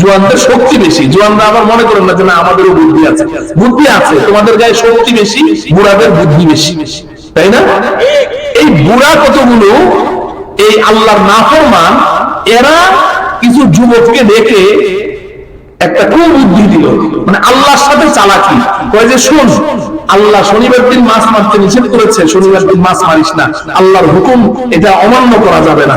জোয়ানদের শক্তি বেশি। জোয়ানরা আবার মনে করেন না যে না, আমাদেরও বুদ্ধি আছে। বুদ্ধি আছে, তোমাদের গায়ে শক্তি বেশি, বুড়াদের বুদ্ধি বেশি। তাই না? এই বুড়া কতগুলো, এই আল্লাহর নাফরমান, এরা কিছু যুবককে দেখে একটা কুবুদ্ধি দিল। মানে আল্লাহর সাথে চালাকি। কয় যে, শোন, আল্লাহ শনিবার দিন মাছ মারতে নিষেধ করেছে, শনিবার দিন মাছ মারিস না। আল্লাহর হুকুম, এটা অমান্য করা যাবে না।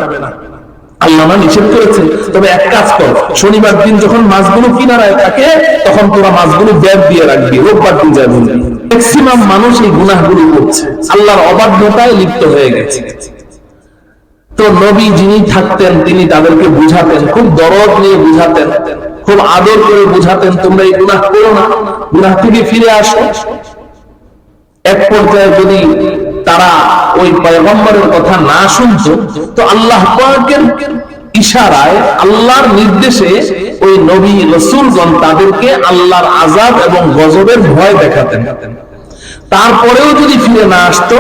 আল্লাহ নিষেধ করেছে। তবে এক কাজ কর, শনিবার দিন যখন মাছগুলো কিনারায় থাকে, তখন তোরা মাছগুলো ব্যাগ দিয়ে রাখবি, রোববার দিন বলবি ম্যাক্সিমাম মানুষ এই গুনাহগুলো করছে। আল্লাহর অবাধ্যতায় লিপ্ত হয়ে গেছে। তো নবী যিনি থাকতেন, তিনি তাদেরকে বুঝাতেন, খুব দরদ নিয়ে বুঝাতেন, খুব আদর করে বুঝাতেন, তোমরা এই গুনাহ করো না, গুনাহ থেকে ফিরে আসো। এক পর্যায়ে যদি তারা ওই পয়গম্বরের কথা না শুনতো, তো আল্লাহ ইশারায়, আল্লাহর নির্দেশে ওই নবী রসুলগণ তাদেরকে আল্লাহর এবং গজবের ভয় দেখাতেন। তারপরেও যদি ফিরে না আসতো,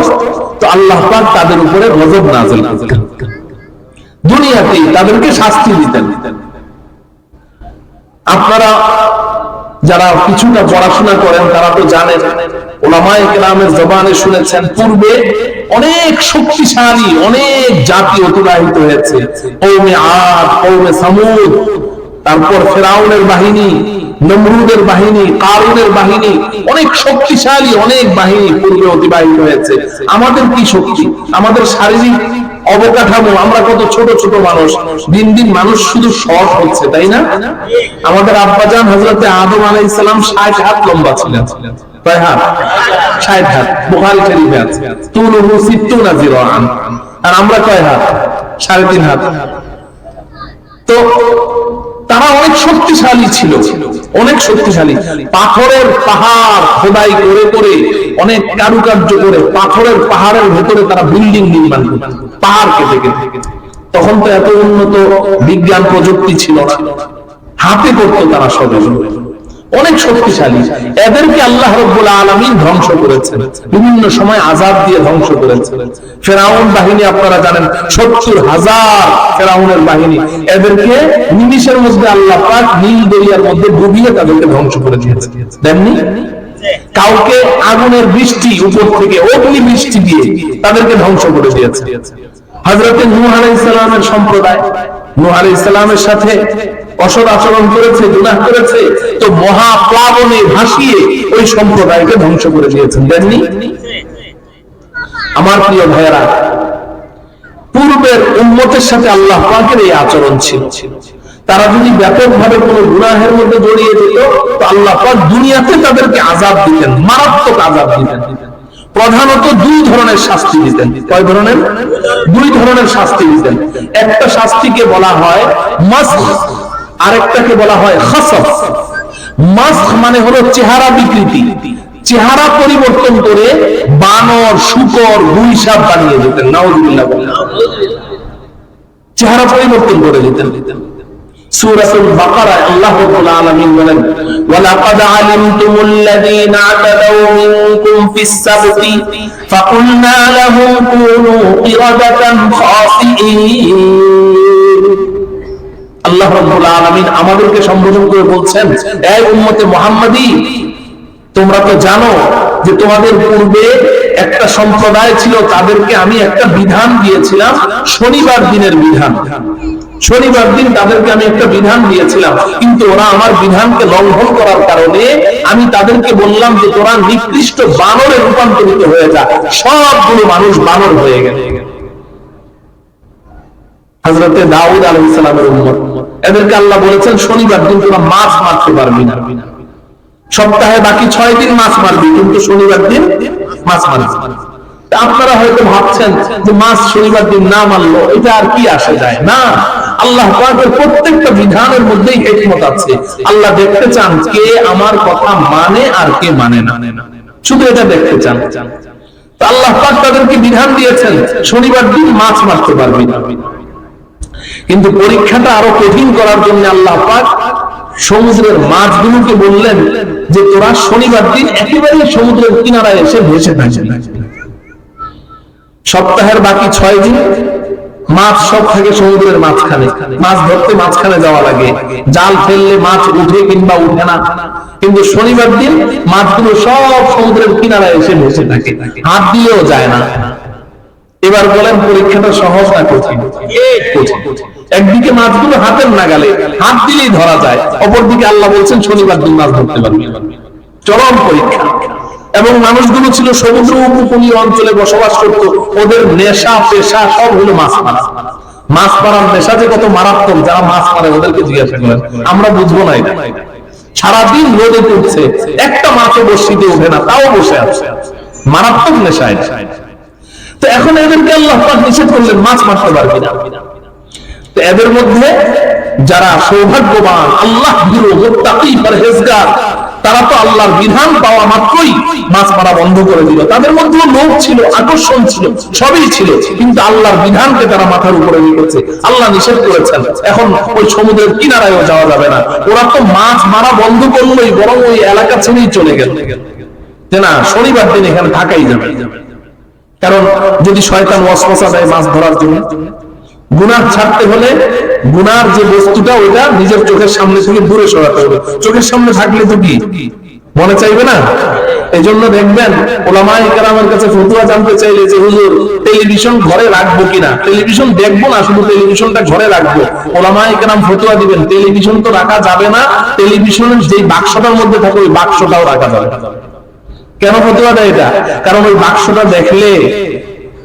তো আল্লাহ তাদের উপরে গজব নাজিল দুনিয়াতেই তাদেরকে শাস্তি দিতেন। আপনারা যারা কিছুটা পড়াশোনা করেন, তারা তো জানেন, ওলামায়ে কেরামের জবানে শুনেছেন, পূর্বে অনেক শক্তিশালী, অনেক জাতি অতিবাহিত হয়েছে। কৌমে আদ, কৌমে সামুদ, তারপর ফেরাউনের বাহিনী নমরুদের বাহিনী, কারুনের বাহিনী, অনেক শক্তিশালী, অনেক বাহিনী পূর্বে অতিবাহিত হয়েছে। আমাদের কি শক্তি? আমাদের শারীরিক অবকাঠামো, আমরা কত ছোট ছোট মানুষ, দিন দিন মানুষ শুধু শর্ট হচ্ছে, তাই না? আমাদের আব্বাজান হজরতে আদম আলাইহিস সালাম ষাট হাত লম্বা ছিলেন। কয় হাত? ষাট হাত, বুখারী শরীফে আছে। তুলুহু সিত্তুনা জিরাআন আর আমরা কয় হাত? সাড়ে তিন হাত। তো তারা অনেক শক্তিশালী ছিল। অনেক শক্তিশালী। পাথরের পাহাড় খোদাই করে করে, অনেক কারুকার্য করে পাথরের পাহাড়ের ভেতরে তারা বিল্ডিং নির্মাণ করে পাহাড় কেটে কেটে তখন তো এত উন্নত বিজ্ঞান প্রযুক্তি ছিল না। হাতে করতো তারা সব অনেক শক্তিশালী। এদেরকে আল্লাহ রব্বুল আলমিন ধ্বংস করেছেন। বিভিন্ন সময় আজাদ দিয়ে ধ্বংস করেছেন। ফেরাউন বাহিনী আপনারা জানেন, সত্তর হাজার ফেরাউনের বাহিনী। এদেরকে নিমিশের মধ্যে আল্লাহ পাক নীল দরিয়ার মধ্যে ডুবিয়ে তাদেরকে ধ্বংস করে দিয়েছে তেমনি কাউকে আগুনের বৃষ্টি, উপর থেকে অগ্নি বৃষ্টি দিয়ে তাদেরকে ধ্বংস করে দিয়েছে। হজরতে নূহ আলাইহিসসালামের সম্প্রদায়, নূহ আলাইহিসসালামের সাথে অসৎ আচরণ করেছে, গুনাহ করেছে, তো মহা প্লাবনে ভাসিয়ে ওই সম্প্রদায়কে ধ্বংস করে দিয়েছেন দেননি আমার প্রিয় ভাইয়েরা, পূর্বের উম্মতের সাথে আল্লাহ পাকের এই আচরণ ছিল। তারা যদি ব্যাপকভাবে কোনো গুনাহের মধ্যে জড়িয়ে যেত, তো আল্লাহ পাক দুনিয়াতে তাদেরকে আজাব দিতেন, মারাত্মক আজাব দিতেন। প্রধানত দুই ধরনের শাস্তি দিতেন। কয় ধরনের? দুই ধরনের শাস্তি দিতেন। একটা শাস্তিকে বলা হয় মাস্ক আরেকটাকে বলা হয় খাসফ মাস্ক মানে হলো চেহারা বিকৃতি। চেহারা পরিবর্তন করে বানর, শুকর গুইসাপ বানিয়ে দিতেন। নাউজুবিল্লাহ। চেহারা পরিবর্তন করে দিতেন। সূরাতুল বাকারা আল্লাহ রাব্বুল আলামিন বলেন, ওয়ালাকাদ আলিমতুমুল্লাযীনা আতাদাউ মিনকুম ফিস সাবতি, ফাকুলনা লাহুম কুনু কিরাদাতান খাসিইন আল্লাহ আলামিন আমাদেরকে সম্বোধন করে বলছেন, এই উম্মতে মুহাম্মাদি, তোমরা তো জানো যে তোমাদের পূর্বে একটা সম্প্রদায় ছিল, তাদেরকে আমি একটা বিধান দিয়েছিলাম, শনিবার দিনের বিধান। শনিবার দিন তাদেরকে আমি একটা বিধান দিয়েছিলাম, কিন্তু ওরা আমার বিধানকে লঙ্ঘন করার কারণে আমি তাদেরকে বললাম যে তোরা নিকৃষ্ট বানরে রূপান্তরিত হয়ে যা, সবগুলো মানুষ বানর হয়ে গেল হজরতে দাউদ আলহিসামের উম্মত। এদেরকে আল্লাহ বলেছেন, শনিবার দিন তোরা মাছ মারতে পারবি না। সপ্তাহে বাকি ছয় দিন মাছ মারবি, কিন্তু শনিবার দিন মাছ মারবি। আপনারা হয়তো ভাবছেন যে মাছ শনিবার দিন না মারলো এটা আর কি আসে যায়? না, আল্লাহ প্রত্যেকটা বিধানের মধ্যেই হেকমত আছে। আল্লাহ দেখতে চান কে আমার কথা মানে আর কে মানে না। শুধু এটা দেখতে চান। আল্লাহ পাক তাদেরকে বিধান দিয়েছেন, শনিবার দিন মাছ মারতে পারবি না। কিন্তু পরীক্ষাটা আরও কঠিন করার জন্য আল্লাহ পাক সমুদ্রের মাছগুলোকে বললেন যে, তোরা শনিবার দিন একেবারে সমুদ্রের কিনারায় এসে ভেসে থাকবে। সপ্তাহের বাকি ছয় দিন মাছ সব থাকে সমুদ্রের মাঝখানে। মাছ ধরতে মাঝখানে যাওয়া লাগে। জাল ফেললে মাছ উঠে কিংবা উঠে না। কিন্তু শনিবার দিন মাছগুলো সব সমুদ্রের কিনারায় এসে বসে থাকে। হাত দিয়েও যায় না। এবার বলেন পরীক্ষাটা সহজ না কঠিন। একদিকে মাছগুলো হাতের নাগালে হাত দিলেই ধরা যায় অপরদিকে আল্লাহ বলছেন শনিবার দিন মাছ ধরতে পারবে। চরম পরীক্ষা। এবং মানুষগুলো ছিল সমুদ্র উপকূলীয় অঞ্চলে বসবাস করত ওদের নেশা পেশা সব হলো মাছ মারা। মাছ মারার নেশা যে কত মারাত্মক যারা মাছ মারে ওদেরকে জিজ্ঞাসা করেন আমরা বুঝব না এটা। সারাদিন রোদে পড়ছে একটা মাছে বসিতে ওঠে না তাও বসে আছে। মারাত্মক নেশা এটা। তো এখন এদেরকে আল্লাহ পাক নিষেধ করলেন, মাছ মারতে পারবি না। তো এদের মধ্যে যারা সৌভাগ্যবান, আল্লাহ তারা তো আল্লাহর বিধান পাওয়া মাত্রই মাছ মারা বন্ধ করে দিল। তাদের মধ্যেও লোভ ছিল, আকর্ষণ ছিল, সবই ছিল, কিন্তু আল্লাহর বিধানকে তারা মাথার উপরে রেখেছে আল্লাহ নিষেধ করেছেন, এখন ওই সমুদ্রের কিনারায়ও যাওয়া যাবে না। ওরা তো মাছ মারা বন্ধ করলোই বরং ওই এলাকা ছেড়েই চলে গেল। যে না, শনিবার দিন এখানে থাকাই যাবে। কারণ যদি শয়তান ওয়াসওয়াসা দেয় মাছ ধরার জন্য, গুনাহ ছাড়তে হলে গুনার যে বস্তুটা, ওইটা নিজের চোখের সামনে থেকে দূরে সরাতে হবে। চোখের সামনে থাকলে তো কি? মনে চাইবে না? এই জন্য দেখবেন ওলামাই কাছে ফতুয়া জানতে চাইলে যে, হুজুর টেলিভিশন ঘরে রাখব কিনা টেলিভিশন দেখব না, শুধু টেলিভিশনটা ঘরে রাখব। ওলামাই কেরাম ফতুয়া দিবেন টেলিভিশন তো রাখা যাবে না টেলিভিশনের যেই বাক্সটার মধ্যে থাকে, ওই বাক্সটাও রাখা যাবে। কেন দেয় এটা? কারণ ওই বাক্সটা দেখলে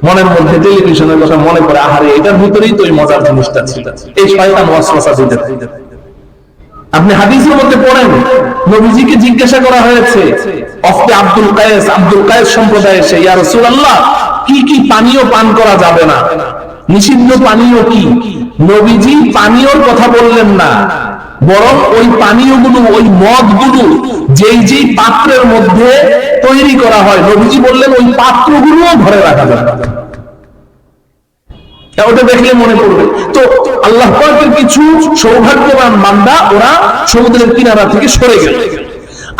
মনের মধ্যে টেলিভিশনের কথা মনে পড়ে, আহারে, এটার ভিতরেই তো ওই মজার জিনিসটা ছিল। এই শয়তান ওয়াসওয়াসা দিতে। আপনি হাদিসের মধ্যে পড়েন, নবীজিকে জিজ্ঞাসা করা হয়েছে, অফতে আব্দুল কায়েস আব্দুল কায়েস সম্প্রদায় এসে ইয়া রাসূলুল্লাহ, কি কি পানীয় পান করা যাবে না? নিষিদ্ধ পানীয় কি? নবীজি পানীয়র কথা বললেন না। বরং ওই পানীয়গুলো, ওই মদগুলো, যেই যেই পাত্রের মধ্যে তৈরি করা হয়, নবীজি বললেন ওই পাত্রগুলোও ঘরে রাখা যাবে। ওটা দেখলে মনে তো আল্লাহ কিছু সৌভাগ্যবান বান্দা, ওরা সমুদ্রের কিনারা থেকে সরে গেল।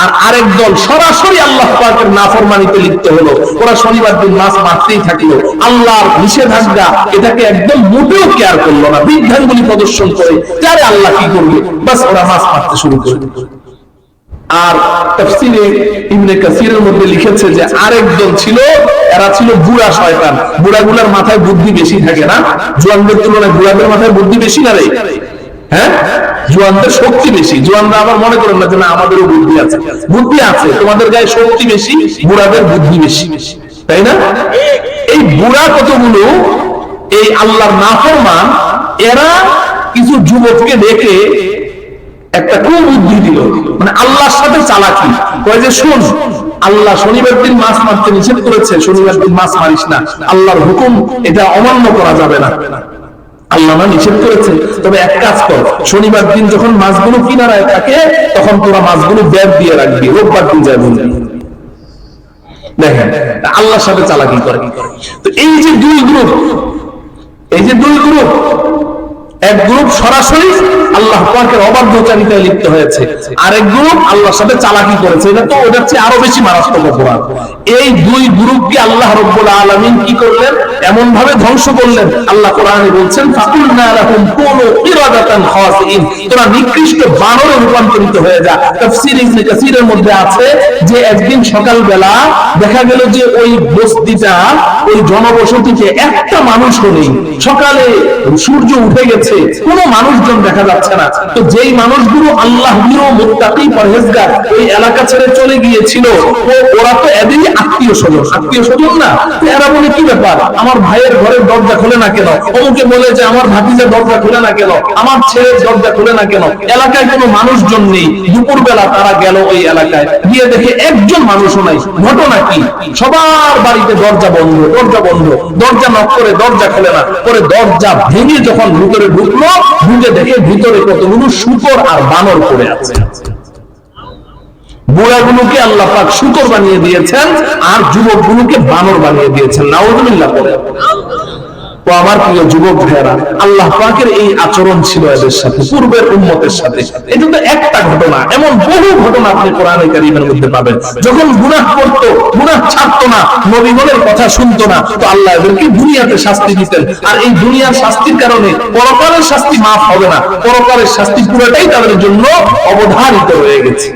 আর আরেক দল সরাসরি আল্লাহ পাকের নাফরমানিতে লিপ্ত হলো। ওরা শনিবার দিন মাছ মারতেই থাকল। আল্লাহর নিষেধাজ্ঞা এটাকে একদম মোটেও কেয়ার করল না বিজ্ঞানগুলি প্রদর্শন করে, যারে আল্লাহ কি করবে? বাস ওরা মাছ মারতে শুরু করে আর তাফসিরে ইবনে কাসিরের মধ্যে লিখেছে যে আরেক দল ছিল, এরা ছিল বুড়া শয়তান। বুড়াগুলার মাথায় বুদ্ধি বেশি থাকে না? জোয়ানদের তুলনায় বুড়াদের মাথায় বুদ্ধি বেশি না রে? হ্যাঁ? জোয়ানদের শক্তি বেশি। জোয়ানরা আবার মনে করেন না যে না, আমাদেরও বুদ্ধি আছে। বুদ্ধি আছে, তোমাদের গায়ে শক্তি বেশি, বুড়াদের বুদ্ধি বেশি। তাই না? এই বুড়া কতগুলো, এই আল্লাহর নাফরমান, এরা কিছু যুবককে ডেকে একটা কুবুদ্ধি দিল। মানে আল্লাহর সাথে চালাকি। কয় যে, শুন, আল্লাহ শনিবার দিন মাছ মারতে নিষেধ করেছে, শনিবার দিন মাছ মারিস না। আল্লাহর হুকুম, এটা অমান্য করা যাবে না। আল্লাহ নিষেধ করেছে। তবে এক কাজ কর, শনিবার দিন যখন মাছগুলো কিনারায় থাকে, তখন তোরা মাছগুলো ব্যাগ দিয়ে রাখবি, রোববার দিন যাবি। দেখেন আল্লাহর সাথে চালাকি করে। তো এই যে দুই গ্রুপ এই যে দুই গ্রুপ এক গ্রুপ সরাসরি আল্লাহ পাকের অবাধ্যচারিতায় লিপ্ত হয়েছে আরেক গ্রুপ আল্লাহর সাথে চালাকি করেছে। এটা তো ওটার চেয়ে আরও বেশি মারাত্মক অপরাধ। এই দুই গ্রুপকে আল্লাহ রব্বুল আলামিন কি করলেন? এমন ভাবে ধ্বংস করলেন। আল্লাহ কোরআনে বলছেন তোরা নিকৃষ্ট বানরে রূপান্তরিত হয়ে যা। তাফসীর মধ্যে আছে যে একদিন সকালবেলা দেখা গেল যে ওই বস্তিটা, ওই জনবসতিতে একটা মানুষও নেই। সকালে সূর্য উঠে গেছে, কোনো মানুষজন দেখা যাচ্ছে না। তো যেই মানুষগুলো আল্লাহ পরহেজগার, ওই এলাকা ছেড়ে চলে গিয়েছিল ওরা তো এদেরই আত্মীয় স্বজন। আত্মীয় স্বজন না এরা বলে কি ব্যাপার? আমার ভাইয়ের ঘরের দরজা খোলে না কেন? অমুকে বলে যে আমার ভাতিজার দরজা খোলে না কেন? আমার ছেলের দরজা খোলে না কেন? এলাকায় কোনো মানুষজন নেই। দুপুর বেলা তারা গেল ওই এলাকায়। গিয়ে দেখে একজন মানুষও নাই। ঘটনা কি? সবার বাড়িতে দরজা বন্ধ দরজা বন্ধ। দরজা নক করে দরজা খোলে না। পরে দরজা ভেঙে যখন ভিতরে ঢুকলো, ঢুকে দেখে ভিতরে কতগুলো শুকর আর বানর পড়ে আছে। বুড়াগুলোকে আল্লাহ পাক শুকর বানিয়ে দিয়েছেন, আর যুবকগুলোকে বানর বানিয়ে দিয়েছেন। নাউজুবিল্লাহ তো আমার প্রিয় যুবক ভাইয়েরা, আল্লাহ পাকের এই আচরণ ছিল এদের সাথে, পূর্বের সাথে। এটা তো একটা ঘটনা, এমন বহু ঘটনা আপনি কোরআনে কারীমের মধ্যে পাবেন। যখন গুনাহ করতো, গুনাহ ছাড়তো না নবীগণের কথা শুনতো না, তো আল্লাহ এদেরকে দুনিয়াতে শাস্তি দিতেন। আর এই দুনিয়ার শাস্তির কারণে পরকালের শাস্তি মাফ হবে না পরকালের শাস্তি পুরোটাই তাদের জন্য অবধারিত হয়ে গেছে।